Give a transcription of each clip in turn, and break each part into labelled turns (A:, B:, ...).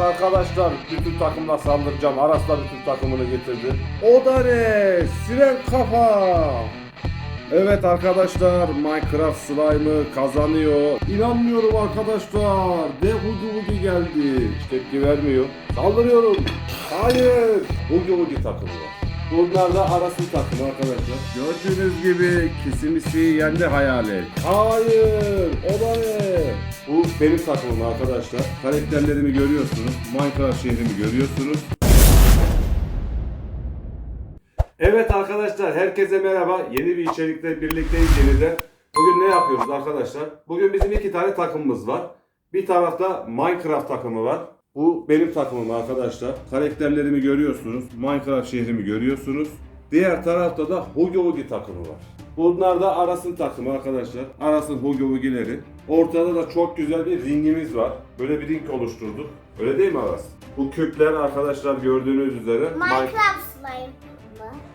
A: Evet arkadaşlar bütün takımla saldıracağım. Aras da bütün takımını getirdi. O da ne? Siren kafa. Evet arkadaşlar Minecraft slime'ı kazanıyor. İnanmıyorum arkadaşlar. Dev Hugi Hugi geldi. Hiç tepki vermiyor. Saldırıyorum. Hayır. Hugi Hugi takımı var. Bunlar da Aras'ın takımı arkadaşlar. Gördüğünüz gibi kesimisi yendi hayalet. Hayır. O da ne? Bu benim takımım arkadaşlar. Karakterlerimi görüyorsunuz. Minecraft şehrimi görüyorsunuz. Evet arkadaşlar herkese merhaba. Yeni bir içerikle birlikteyiz yeniden. Bugün ne yapıyoruz arkadaşlar? Bugün bizim iki tane takımımız var. Bir tarafta Minecraft takımı var. Bu benim takımım arkadaşlar. Karakterlerimi görüyorsunuz. Minecraft şehrimi görüyorsunuz. Diğer tarafta da Hugi Hugi takımı var. Bunlar da Aras'ın takımı arkadaşlar. Aras'ın Hugi Hugi'leri. Ortada da çok güzel bir ringimiz var. Böyle bir ring oluşturduk. Öyle değil mi Aras? Bu küpler arkadaşlar gördüğünüz üzere. Min-
B: Minecraft slime?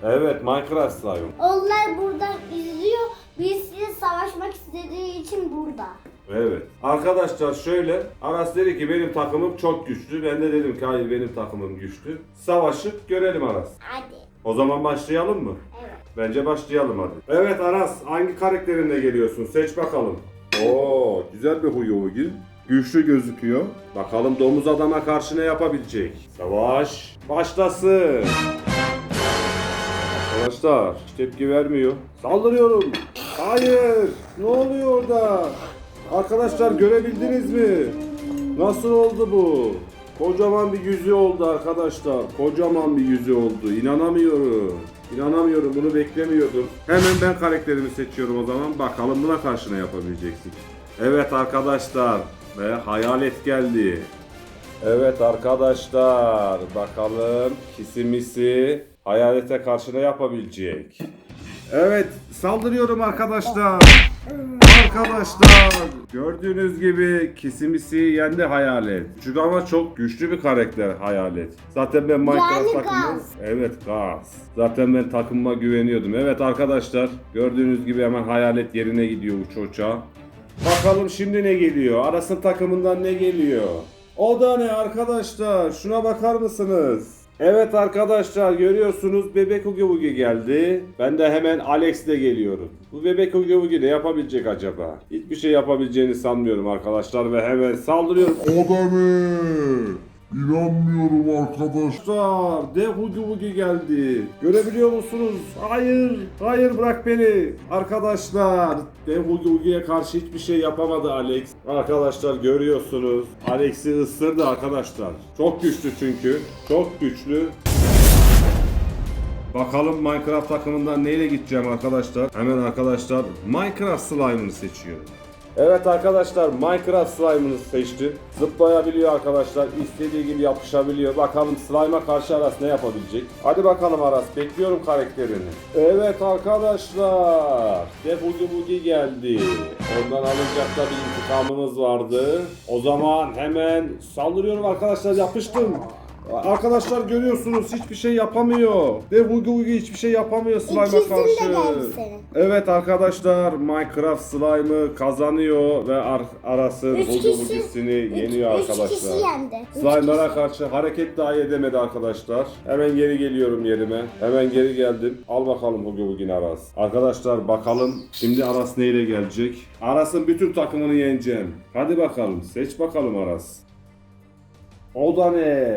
A: Evet Minecraft slime.
B: Onlar buradan izliyor. Birisiyle savaşmak istediği için burada.
A: Evet. Arkadaşlar şöyle. Aras dedi ki benim takımım çok güçlü. Ben de dedim ki hayır benim takımım güçlü. Savaşıp görelim Aras.
B: Hadi.
A: O zaman başlayalım mı?
B: Evet.
A: Bence başlayalım hadi. Evet Aras hangi karakterinle geliyorsun? Seç bakalım. Oo güzel bir huyu huyu. Güçlü gözüküyor. Bakalım domuz adama karşı ne yapabilecek? Savaş başlasın. Arkadaşlar hiç tepki vermiyor. Saldırıyorum. Hayır. Ne oluyor orada? Arkadaşlar görebildiniz mi? Nasıl oldu bu? Kocaman bir yüzü oldu arkadaşlar. Kocaman bir yüzü oldu. İnanamıyorum. İnanamıyorum. Bunu beklemiyordum. Hemen ben karakterimi seçiyorum o zaman. Bakalım buna karşı ne yapabileceksin. Evet arkadaşlar. Ve hayalet geldi. Evet arkadaşlar. Bakalım kisimisi hayalete karşı ne yapabilecek? Evet saldırıyorum arkadaşlar. Arkadaşlar gördüğünüz gibi kesimisi yendi hayalet. Çünkü ama çok güçlü bir karakter hayalet. Zaten ben Minecraft
B: Yani
A: takımı... Evet gaz. Zaten ben takımıma güveniyordum. Evet arkadaşlar gördüğünüz gibi hemen hayalet yerine gidiyor uça uça. Bakalım şimdi ne geliyor? Aras'ın takımından ne geliyor? O da ne arkadaşlar? Şuna bakar mısınız? Evet arkadaşlar görüyorsunuz bebek Ugi Ugi geldi. Ben de hemen Alex ile geliyorum. Bu bebek Ugi Ugi ne yapabilecek acaba? Hiçbir şey yapabileceğini sanmıyorum arkadaşlar ve hemen saldırıyorum.
C: O da ne? İnanmıyorum arkadaş.
A: Arkadaşlar dev Hugi Hugi geldi. Görebiliyor musunuz? Hayır, hayır bırak beni. Arkadaşlar dev Hugi Hugi'ye karşı hiçbir şey yapamadı Alex. Arkadaşlar görüyorsunuz. Alex'i ısırdı arkadaşlar. Çok güçlü çünkü. Çok güçlü. Bakalım Minecraft takımından neyle gideceğim arkadaşlar. Hemen arkadaşlar Minecraft slime'ını seçiyorum. Evet arkadaşlar Minecraft slime'ını seçtim. Zıplayabiliyor arkadaşlar. İstediği gibi yapışabiliyor. Bakalım slime'a karşı Aras ne yapabilecek? Hadi bakalım Aras. Bekliyorum karakterini. Evet arkadaşlar. Defugi Bugi geldi. Ondan alınacak da bir intikamımız vardı. O zaman hemen saldırıyorum arkadaşlar. Yapıştım. Arkadaşlar görüyorsunuz hiçbir şey yapamıyor. Dev Hugi Hugi hiçbir şey yapamıyor slime'a
B: İkisini de
A: karşı.
B: geldi.
A: Evet arkadaşlar Minecraft slime'ı kazanıyor ve ar arası
B: Üç
A: Hugi
B: kişi-
A: Hugi'sini
B: üç-
A: yeniyor
B: üç kişi
A: arkadaşlar.
B: yendi. Üç
A: Slime'lara
B: kişi.
A: karşı hareket dahi edemedi arkadaşlar. Hemen geri geliyorum yerime. Hemen geri geldim. Al bakalım Hugi Hugi'ni Aras. Arkadaşlar bakalım şimdi Aras neyle gelecek? Aras'ın bütün takımını yeneceğim. Hadi bakalım seç bakalım Aras. O da ne?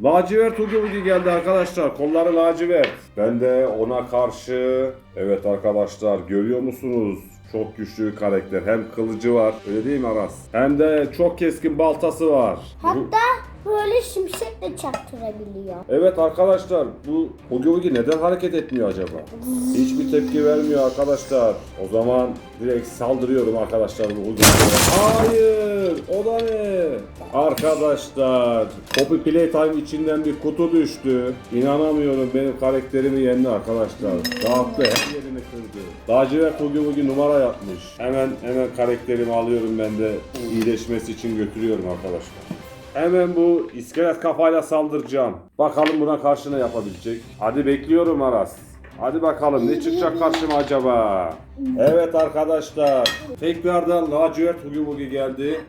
A: Lacivert Hugi Hugi geldi arkadaşlar. Kolları lacivert. Ben de ona karşı... Evet arkadaşlar görüyor musunuz? Çok güçlü bir karakter. Hem kılıcı var. Öyle değil mi Aras? Hem de çok keskin baltası var. Bu-
B: Hatta böyle şimşekle çaktırabiliyor.
A: Evet arkadaşlar bu Hugi Hugi neden hareket etmiyor acaba? Hiçbir tepki vermiyor arkadaşlar. O zaman direkt saldırıyorum arkadaşlar bu Hugi. Hayır! O da ne? Arkadaşlar Poppy Playtime içinden bir kutu düştü. İnanamıyorum benim karakterimi yendi arkadaşlar. Dağıttı her yerini kırdı. Lacivert Hugi Hugi numara yapmış. Hemen hemen karakterimi alıyorum ben de iyileşmesi için götürüyorum arkadaşlar. Hemen bu iskelet kafayla saldıracağım. Bakalım buna karşı ne yapabilecek. Hadi bekliyorum Aras. Hadi bakalım ne çıkacak karşıma acaba? Evet arkadaşlar. Tekrardan lacivert Hugi Bugi geldi.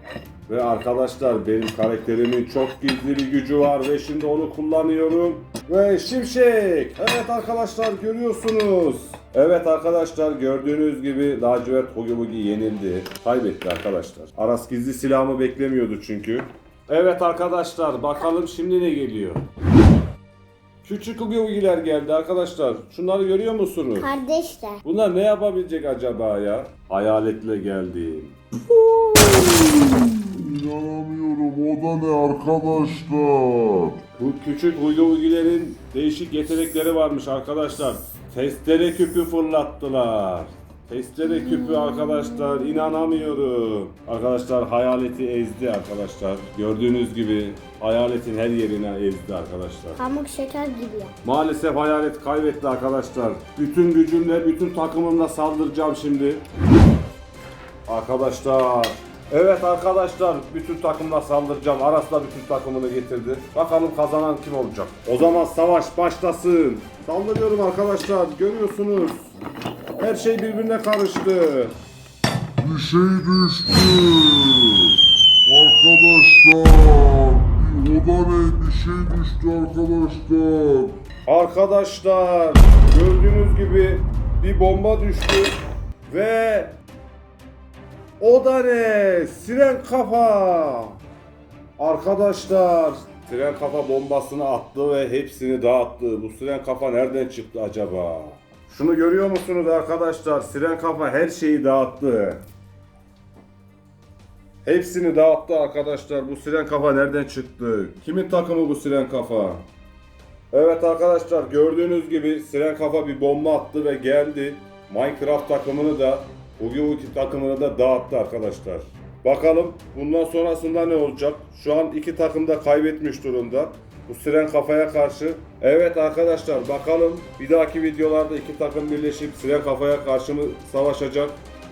A: Ve arkadaşlar benim karakterimin çok gizli bir gücü var ve şimdi onu kullanıyorum. Ve şimşek. Evet arkadaşlar görüyorsunuz. Evet arkadaşlar gördüğünüz gibi lacivert Hugi Bugi yenildi. Kaybetti arkadaşlar. Aras gizli silahımı beklemiyordu çünkü. Evet arkadaşlar bakalım şimdi ne geliyor. Küçük Hugi Bugi'ler geldi arkadaşlar. Şunları görüyor musunuz?
B: Kardeşler.
A: Bunlar ne yapabilecek acaba ya? Hayaletle geldim.
C: İnanamıyorum o da ne arkadaşlar?
A: Bu küçük huylu huygilerin değişik yetenekleri varmış arkadaşlar. Testere küpü fırlattılar. Testere küpü arkadaşlar inanamıyorum. Arkadaşlar hayaleti ezdi arkadaşlar. Gördüğünüz gibi hayaletin her yerine ezdi arkadaşlar.
B: Pamuk şeker gibi ya.
A: Maalesef hayalet kaybetti arkadaşlar. Bütün gücümle, bütün takımımla saldıracağım şimdi. Arkadaşlar. Evet arkadaşlar bütün takımla saldıracağım. Aras da bütün takımını getirdi. Bakalım kazanan kim olacak? O zaman savaş başlasın. Saldırıyorum arkadaşlar. Görüyorsunuz. Her şey birbirine karıştı.
C: Bir şey düştü. Arkadaşlar. Bir o da ne? Bir şey düştü arkadaşlar.
A: Arkadaşlar gördüğünüz gibi bir bomba düştü ve o da ne? Siren kafa. Arkadaşlar siren kafa bombasını attı ve hepsini dağıttı. Bu siren kafa nereden çıktı acaba? Şunu görüyor musunuz arkadaşlar? Siren kafa her şeyi dağıttı. Hepsini dağıttı arkadaşlar. Bu siren kafa nereden çıktı? Kimin takımı bu siren kafa? Evet arkadaşlar gördüğünüz gibi Siren Kafa bir bomba attı ve geldi. Minecraft takımını da Hugi takımını da dağıttı arkadaşlar. Bakalım bundan sonrasında ne olacak? Şu an iki takım da kaybetmiş durumda. Bu Siren Kafa'ya karşı. Evet arkadaşlar bakalım bir dahaki videolarda iki takım birleşip Siren Kafa'ya karşı mı savaşacak?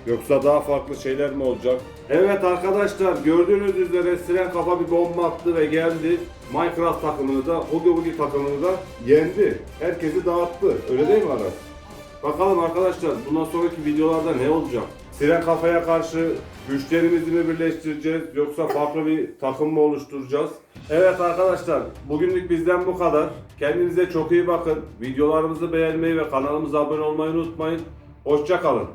A: Yoksa daha farklı şeyler mi olacak? Evet arkadaşlar gördüğünüz üzere Siren Kafa bir bomba attı ve geldi. Minecraft takımını da, Hugi Hugi takımını da yendi. Herkesi dağıttı. Öyle değil mi Aras? Bakalım arkadaşlar bundan sonraki videolarda ne olacak? Siren Kafa'ya karşı güçlerimizi mi birleştireceğiz yoksa farklı bir takım mı oluşturacağız? Evet arkadaşlar bugünlük bizden bu kadar. Kendinize çok iyi bakın. Videolarımızı beğenmeyi ve kanalımıza abone olmayı unutmayın. Hoşça kalın.